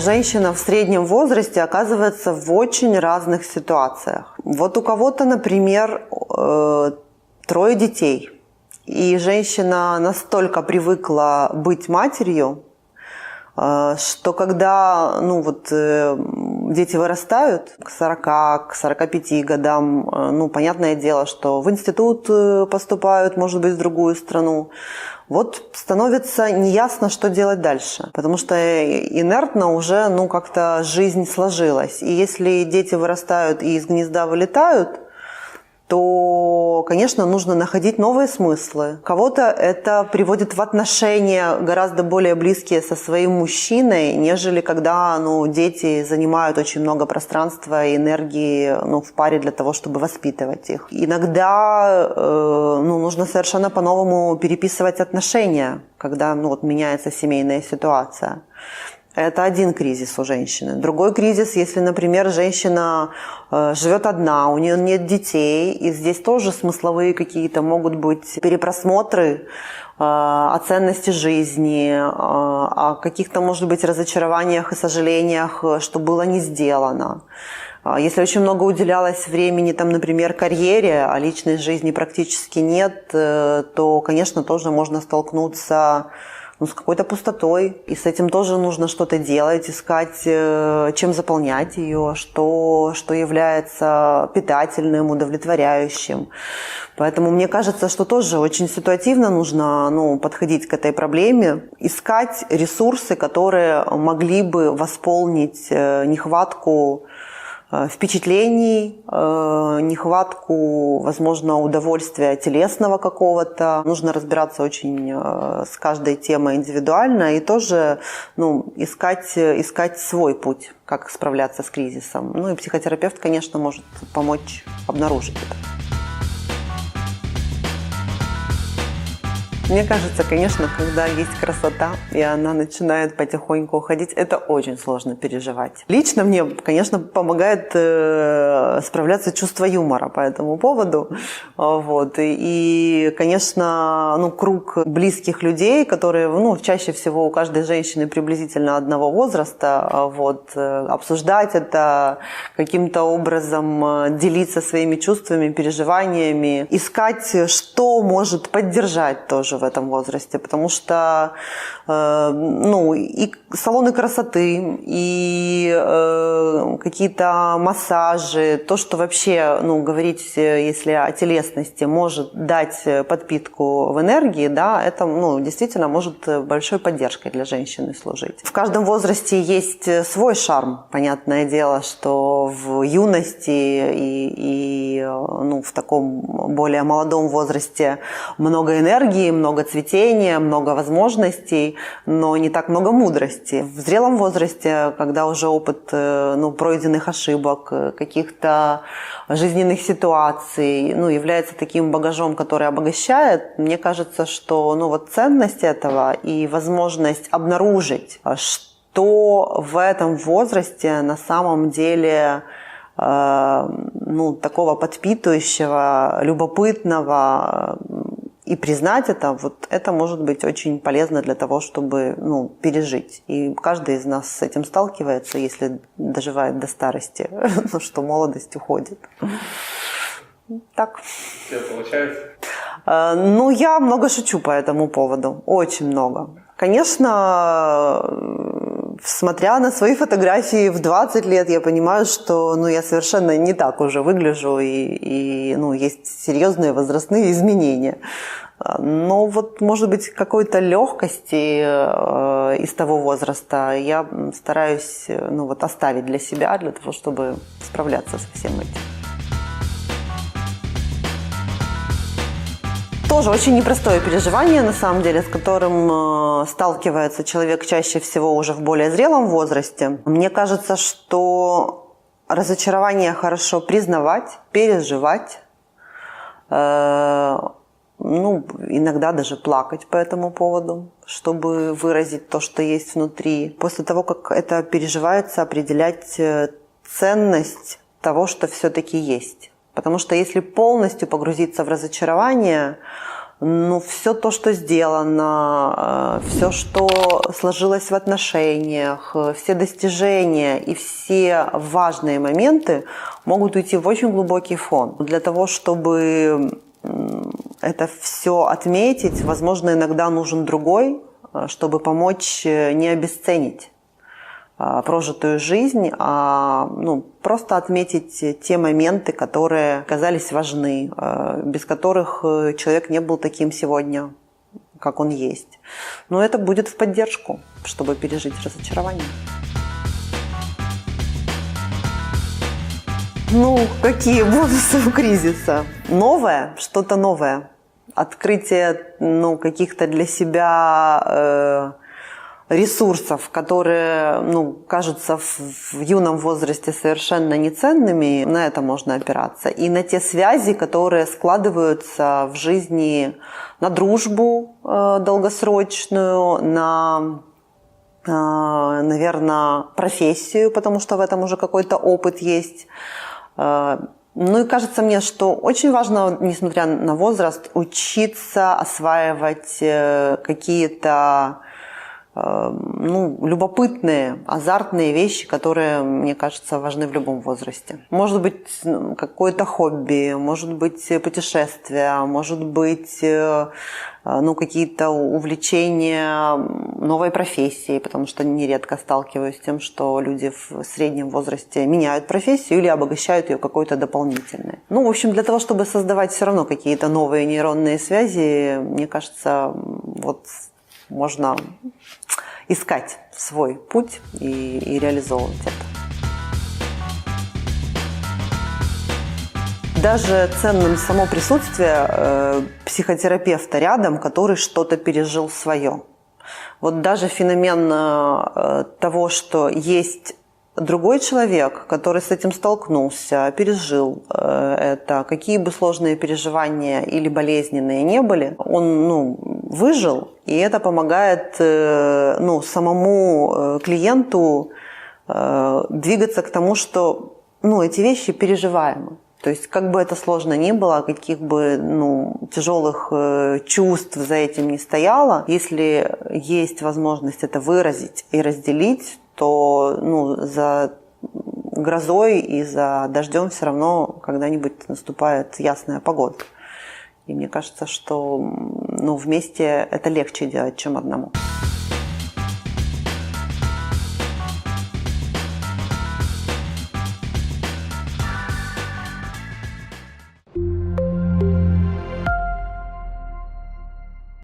Женщина в среднем возрасте оказывается в очень разных ситуациях. Вот у кого-то, например, э, трое детей, и женщина настолько привыкла быть матерью, э, что когда ну, вот, э, дети вырастают к 40, к 45 годам, ну, понятное дело, что в институт поступают, может быть, в другую страну, вот становится неясно, что делать дальше, потому что инертно уже, ну, как-то жизнь сложилась. И если дети вырастают и из гнезда вылетают, то, конечно, нужно находить новые смыслы. Кого-то это приводит в отношения гораздо более близкие со своим мужчиной, нежели когда ну, дети занимают очень много пространства и энергии ну, в паре для того, чтобы воспитывать их. Иногда э, ну, нужно совершенно по-новому переписывать отношения, когда ну, вот, меняется семейная ситуация. Это один кризис у женщины. Другой кризис, если, например, женщина э, живет одна, у нее нет детей, и здесь тоже смысловые какие-то могут быть перепросмотры э, о ценности жизни, э, о каких-то, может быть, разочарованиях и сожалениях, что было не сделано. Если очень много уделялось времени, там, например, карьере, а личной жизни практически нет, то, конечно, тоже можно столкнуться ну, с какой-то пустотой. И с этим тоже нужно что-то делать, искать, э, чем заполнять ее, что, что является питательным, удовлетворяющим. Поэтому мне кажется, что тоже очень ситуативно нужно ну, подходить к этой проблеме, искать ресурсы, которые могли бы восполнить э, нехватку впечатлений, э, нехватку, возможно, удовольствия телесного какого-то. Нужно разбираться очень э, с каждой темой индивидуально и тоже ну, искать, искать свой путь, как справляться с кризисом. Ну и психотерапевт, конечно, может помочь обнаружить это. Мне кажется, конечно, когда есть красота, и она начинает потихоньку уходить, это очень сложно переживать. Лично мне, конечно, помогает э, справляться чувство юмора по этому поводу. Вот. И, конечно, ну, круг близких людей, которые, ну, чаще всего у каждой женщины приблизительно одного возраста, вот, э, обсуждать это каким-то образом, э, делиться своими чувствами, переживаниями, искать, что может поддержать тоже в этом возрасте, потому что э, ну, и салоны красоты, и э, какие-то массажи, то, что вообще, ну, говорить, если о телесности, может дать подпитку в энергии, да, это, ну, действительно может большой поддержкой для женщины служить. В каждом возрасте есть свой шарм, понятное дело, что в юности и, и ну, в таком более молодом возрасте много энергии, много много цветения, много возможностей, но не так много мудрости. В зрелом возрасте, когда уже опыт э, ну, пройденных ошибок, э, каких-то жизненных ситуаций ну, является таким багажом, который обогащает, мне кажется, что ну, вот ценность этого и возможность обнаружить, что в этом возрасте на самом деле э, ну, такого подпитывающего, любопытного, и признать это, вот это может быть очень полезно для того, чтобы ну, пережить. И каждый из нас с этим сталкивается, если доживает до старости, ну что молодость уходит. Так. Получается? А, ну, я много шучу по этому поводу, очень много. Конечно, смотря на свои фотографии в 20 лет, я понимаю, что ну, я совершенно не так уже выгляжу, и, и ну, есть серьезные возрастные изменения. Но вот, может быть, какой-то легкости э, из того возраста я стараюсь ну, вот, оставить для себя, для того, чтобы справляться со всем этим. Тоже очень непростое переживание, на самом деле, с которым э, сталкивается человек чаще всего уже в более зрелом возрасте. Мне кажется, что разочарование хорошо признавать, переживать, э, ну, иногда даже плакать по этому поводу, чтобы выразить то, что есть внутри. После того, как это переживается, определять э, ценность того, что все-таки есть. Потому что если полностью погрузиться в разочарование, ну, все то, что сделано, э, все, что сложилось в отношениях, э, все достижения и все важные моменты могут уйти в очень глубокий фон. Для того, чтобы это все отметить, возможно, иногда нужен другой, э, чтобы помочь не обесценить прожитую жизнь, а ну, просто отметить те моменты, которые казались важны, а, без которых э, человек не был таким сегодня, как он есть. Но это будет в поддержку, чтобы пережить разочарование. Ну, какие бонусы у кризиса? Новое, что-то новое. Открытие ну, каких-то для себя э, ресурсов, которые, ну, кажутся в, в юном возрасте совершенно неценными, на это можно опираться. И на те связи, которые складываются в жизни на дружбу э, долгосрочную, на э, наверное, профессию, потому что в этом уже какой-то опыт есть. Э, ну и кажется мне, что очень важно, несмотря на возраст, учиться осваивать э, какие-то ну, любопытные, азартные вещи, которые, мне кажется, важны в любом возрасте. Может быть, какое-то хобби, может быть, путешествия, может быть, э, э, ну, какие-то увлечения новой профессией, потому что нередко сталкиваюсь с тем, что люди в среднем возрасте меняют профессию или обогащают ее какой-то дополнительной. Ну, в общем, для того, чтобы создавать все равно какие-то новые нейронные связи, мне кажется, вот можно искать свой путь и, и реализовывать это. Даже ценным само присутствие э, психотерапевта рядом, который что-то пережил свое. Вот даже феномен э, того, что есть другой человек, который с этим столкнулся, пережил э, это, какие бы сложные переживания или болезненные не были, он ну, выжил, и это помогает э, ну, самому э, клиенту двигаться к тому, что ну, эти вещи переживаемы. То есть, как бы это сложно ни было, каких бы ну, тяжелых чувств за этим не стояло, если есть возможность это выразить и разделить, то ну, за грозой и за дождем все равно когда-нибудь наступает ясная погода. И мне кажется, что ну, вместе это легче делать, чем одному.